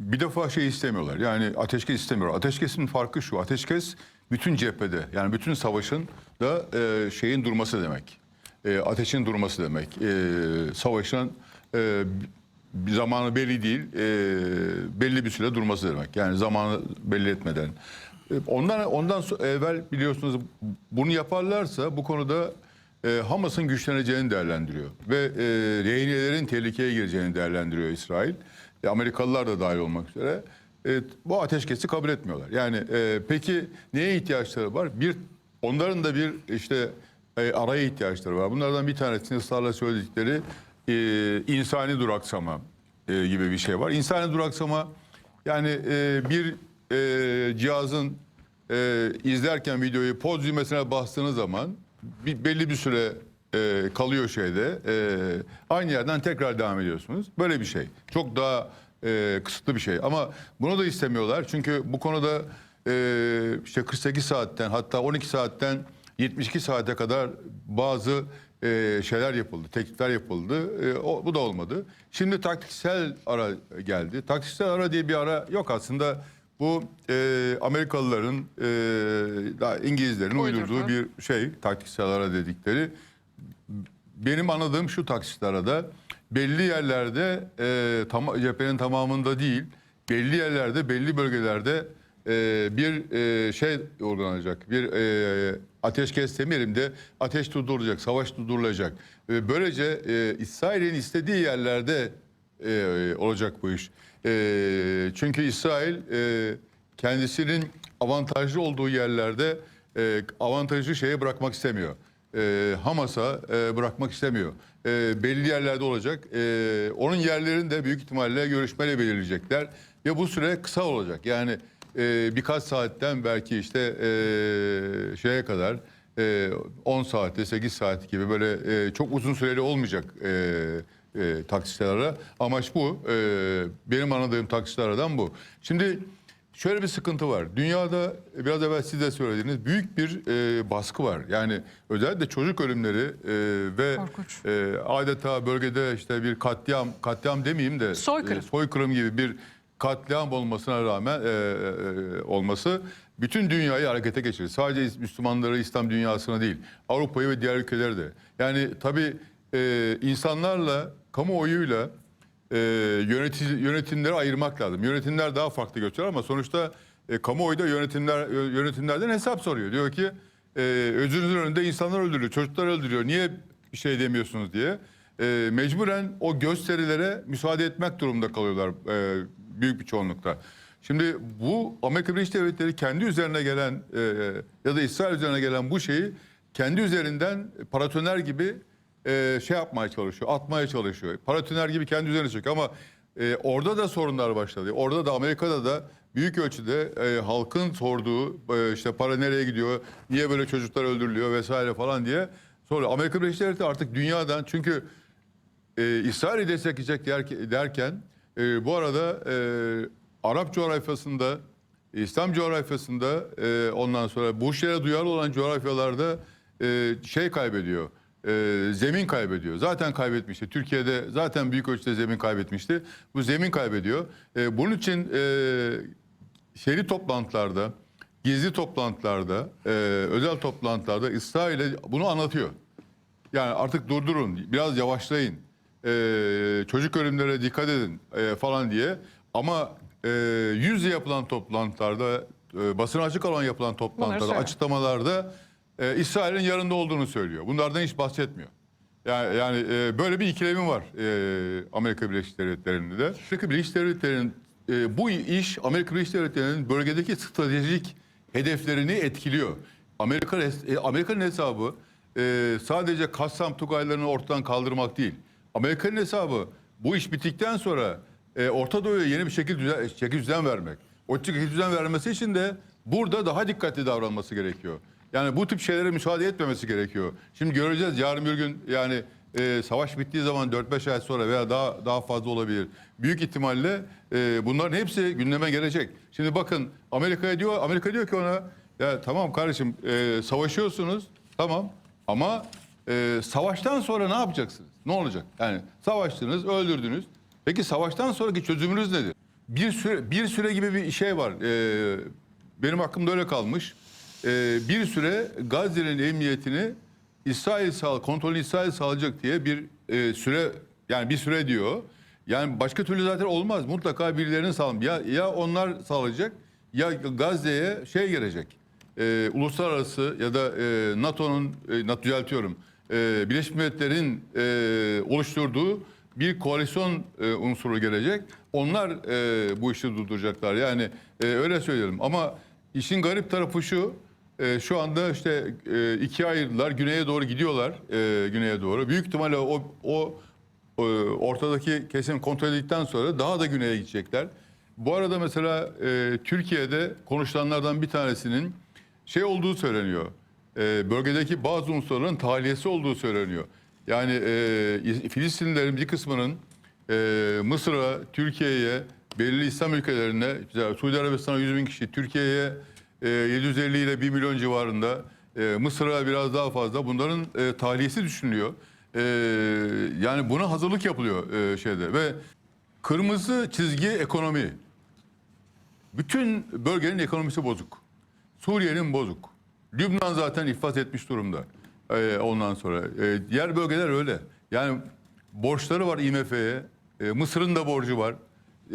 bir defa şey istemiyorlar. Yani ateşkes istemiyorlar. Ateşkesin farkı şu. Ateşkes bütün cephede yani bütün savaşın da e, şeyin durması demek. E, ateşin durması demek. E, savaşın e, zamanı belli değil. e, belli bir süre durması demek. Yani zamanı belli etmeden. E, ondan ondan evvel biliyorsunuz bunu yaparlarsa bu konuda e, Hamas'ın güçleneceğini değerlendiriyor ve e, rehinelerin tehlikeye gireceğini değerlendiriyor İsrail. E, Amerikalılar da dahil olmak üzere. E, bu ateşkesi kabul etmiyorlar. Yani e, peki neye ihtiyaçları var? Bir onların da bir işte e, araya ihtiyaçları var. Bunlardan bir tanesini ısrarla söyledikleri e, insani duraksama e, gibi bir şey var. İnsani duraksama yani e, bir e, cihazın e, izlerken videoyu poz düğmesine bastığınız zaman bir, belli bir süre e, kalıyor şeyde. E, aynı yerden tekrar devam ediyorsunuz. Böyle bir şey. Çok daha e, kısıtlı bir şey. Ama bunu da istemiyorlar. Çünkü bu konuda e, işte 48 saatten hatta 12 saatten 72 saate kadar bazı e, şeyler yapıldı, teklifler yapıldı. E, o, bu da olmadı. Şimdi taktiksel ara geldi. Taktiksel ara diye bir ara yok aslında. Bu e, Amerikalıların, e, daha İngilizlerin Uydurdu. uydurduğu bir şey, taktiksel ara dedikleri. Benim anladığım şu taktiksel arada belli yerlerde e, tam, cephenin tamamında değil, belli yerlerde, belli bölgelerde e, bir e, şey uygulanacak. Bir e, ateşkes demeyelim de ateş durdurulacak, savaş durdurulacak. E, böylece e, İsrail'in istediği yerlerde e, olacak bu iş. E, çünkü İsrail e, kendisinin avantajlı olduğu yerlerde e, avantajlı şeye bırakmak istemiyor. E, Hamas'a e, bırakmak istemiyor. E, belli yerlerde olacak. E, onun yerlerini de büyük ihtimalle görüşmeyle belirleyecekler. Ve bu süre kısa olacak. Yani e, birkaç saatten belki işte e, şeye kadar e, 10 saatte 8 saat gibi böyle e, çok uzun süreli olmayacak e, e, taksitlerara. Amaç bu. E, benim anladığım taksitlerden bu. Şimdi şöyle bir sıkıntı var. Dünyada e, biraz evvel siz de söylediğiniz büyük bir e, baskı var. Yani özellikle çocuk ölümleri e, ve Korkunç. e, adeta bölgede işte bir katliam, katliam demeyeyim de Soykırım. e, soykırım gibi bir katliam olmasına rağmen e, e, olması bütün dünyayı harekete geçirir. Sadece Müslümanları, İslam dünyasına değil, Avrupa'yı ve diğer ülkeleri de. Yani tabii e, insanlarla, kamuoyuyla e, yönetici, yönetimleri ayırmak lazım. Yönetimler daha farklı götürür ama sonuçta e, kamuoyu da yönetimler yönetimlerden hesap soruyor. Diyor ki e, özünüzün önünde insanlar öldürülüyor, çocuklar öldürüyor. Niye şey demiyorsunuz diye. E, mecburen o gösterilere müsaade etmek durumunda kalıyorlar e, büyük bir çoğunlukta. Şimdi bu Amerika Birleşik Devletleri kendi üzerine gelen e, ya da İsrail üzerine gelen bu şeyi kendi üzerinden paratoner gibi e, şey yapmaya çalışıyor, atmaya çalışıyor. Paratoner gibi kendi üzerine çekiyor ama e, orada da sorunlar başladı. Orada da Amerika'da da büyük ölçüde e, halkın sorduğu e, işte para nereye gidiyor, niye böyle çocuklar öldürülüyor vesaire falan diye soruyor. Amerika Birleşik Devletleri artık dünyadan çünkü e, İsrail'i destekleyecek der- derken e, bu arada e, Arap coğrafyasında, İslam coğrafyasında e, ondan sonra bu şeye duyarlı olan coğrafyalarda e, şey kaybediyor. E, zemin kaybediyor. Zaten kaybetmişti. Türkiye'de zaten büyük ölçüde zemin kaybetmişti. Bu zemin kaybediyor. E, bunun için e, şeyli toplantılarda, gizli toplantılarda, e, özel toplantılarda İsrail'e bunu anlatıyor. Yani artık durdurun, biraz yavaşlayın. Ee, çocuk ölümlere dikkat edin e, falan diye. Ama e, yüz yüze yapılan toplantılarda, e, basına açık olan yapılan toplantılarda, açıklamalarda e, İsrail'in yanında olduğunu söylüyor. Bunlardan hiç bahsetmiyor. Yani, yani e, böyle bir ikilemi var e, Amerika Birleşik Devletleri'nde de. Amerika Birleşik Devletleri'nin e, bu iş Amerika Birleşik Devletleri'nin bölgedeki stratejik hedeflerini etkiliyor. Amerika e, Amerika'nın hesabı e, sadece Kassam Tugaylarını ortadan kaldırmak değil. Amerika'nın hesabı bu iş bittikten sonra e, Orta Doğu'ya yeni bir şekil düzen, şekil düzen vermek. O şekil düzen vermesi için de burada daha dikkatli davranması gerekiyor. Yani bu tip şeylere müsaade etmemesi gerekiyor. Şimdi göreceğiz yarın bir gün yani e, savaş bittiği zaman 4-5 ay sonra veya daha daha fazla olabilir. Büyük ihtimalle e, bunların hepsi gündeme gelecek. Şimdi bakın Amerika'ya diyor Amerika diyor ki ona ya tamam kardeşim e, savaşıyorsunuz tamam ama e, savaştan sonra ne yapacaksınız? Ne olacak? Yani savaştınız, öldürdünüz. Peki savaştan sonraki çözümünüz nedir? bir süre bir süre gibi bir şey var. Ee, benim aklımda öyle kalmış. Ee, bir süre Gazze'nin emniyetini İsrail sağ kontrolü İsrail sağlayacak diye bir e, süre yani bir süre diyor. Yani başka türlü zaten olmaz. Mutlaka birilerinin sağlam. Ya ya onlar sağlayacak ya Gazze'ye şey gelecek. Ee, uluslararası ya da e, NATO'nun e, NATO düzeltiyorum. E, Birleşmiş Milletler'in e, oluşturduğu bir koalisyon e, unsuru gelecek. Onlar e, bu işi durduracaklar. Yani e, öyle söyleyelim. Ama işin garip tarafı şu. E, şu anda işte e, ikiye ayırdılar. Güneye doğru gidiyorlar. e, güneye doğru. Büyük ihtimalle o, o e, ortadaki kesim kontrol edildikten sonra daha da güneye gidecekler. Bu arada mesela e, Türkiye'de konuşulanlardan bir tanesinin şey olduğu söyleniyor. E, bölgedeki bazı unsurların tahliyesi olduğu söyleniyor. Yani e, Filistinlilerin bir kısmının e, Mısır'a, Türkiye'ye, belirli İslam ülkelerine, Suudi Arabistan'a 100 bin kişi, Türkiye'ye e, 750 ile 1 milyon civarında, e, Mısır'a biraz daha fazla bunların e, tahliyesi düşünülüyor. E, yani buna hazırlık yapılıyor e, şeyde ve kırmızı çizgi ekonomi. Bütün bölgenin ekonomisi bozuk. Suriye'nin bozuk. Lübnan zaten iflas etmiş durumda. Ee, ondan sonra. Ee, diğer bölgeler öyle. Yani borçları var IMF'ye. Ee, Mısır'ın da borcu var.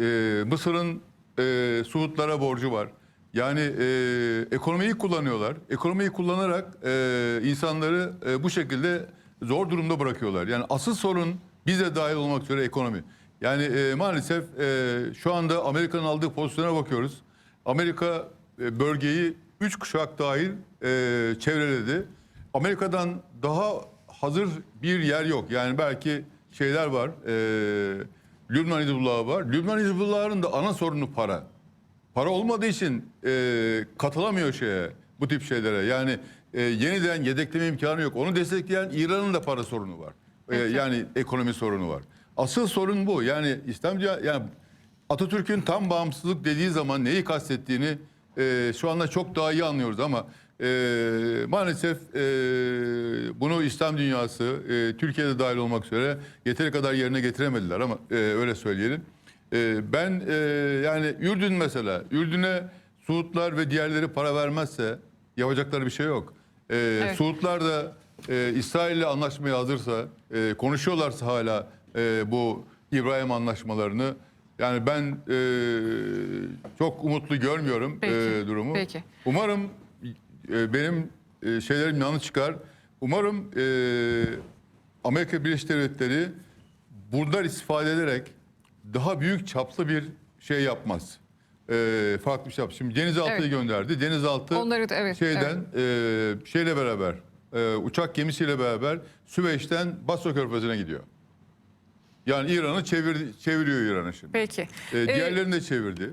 Ee, Mısır'ın e, Suudlara borcu var. Yani e, ekonomiyi kullanıyorlar. Ekonomiyi kullanarak e, insanları e, bu şekilde zor durumda bırakıyorlar. Yani asıl sorun bize dahil olmak üzere ekonomi. Yani e, maalesef e, şu anda Amerika'nın aldığı pozisyona bakıyoruz. Amerika e, bölgeyi üç kuşak dahil e, çevreledi. Amerika'dan daha hazır bir yer yok. Yani belki şeyler var. E, Lübnan Hizbullah'ı var. Lübnan Hizbullah'ın da ana sorunu para. Para olmadığı için e, katılamıyor şeye bu tip şeylere. Yani e, yeniden yedekleme imkanı yok. Onu destekleyen İran'ın da para sorunu var. E, yani ekonomi sorunu var. Asıl sorun bu. Yani İslam yani Atatürk'ün tam bağımsızlık dediği zaman neyi kastettiğini e, şu anda çok daha iyi anlıyoruz ama e, maalesef e, bunu İslam dünyası e, Türkiye'de dahil olmak üzere yeteri kadar yerine getiremediler ama e, öyle söyleyelim. E, ben e, yani Ürdün mesela Ürdün'e Suudlar ve diğerleri para vermezse yapacakları bir şey yok. E, Suudlar da e, İsrail'le anlaşmaya hazırsa e, konuşuyorlarsa hala e, bu İbrahim anlaşmalarını yani ben e, çok umutlu görmüyorum Peki, e, durumu. peki. Umarım e, benim e, şeylerim yanlış çıkar. Umarım e, Amerika Birleşik Devletleri buradan istifade ederek daha büyük çaplı bir şey yapmaz. E, farklı bir şey yapmaz. Şimdi denizaltıyı Evet. gönderdi. Denizaltı Onları da- evet, şeyden e, şeyle beraber e, uçak gemisiyle beraber Süveyş'ten Basra Körfezi'ne gidiyor. Yani İran'ı çevir, çeviriyor İran'ı şimdi. Peki. E, Ee, diğerlerini de çevirdi.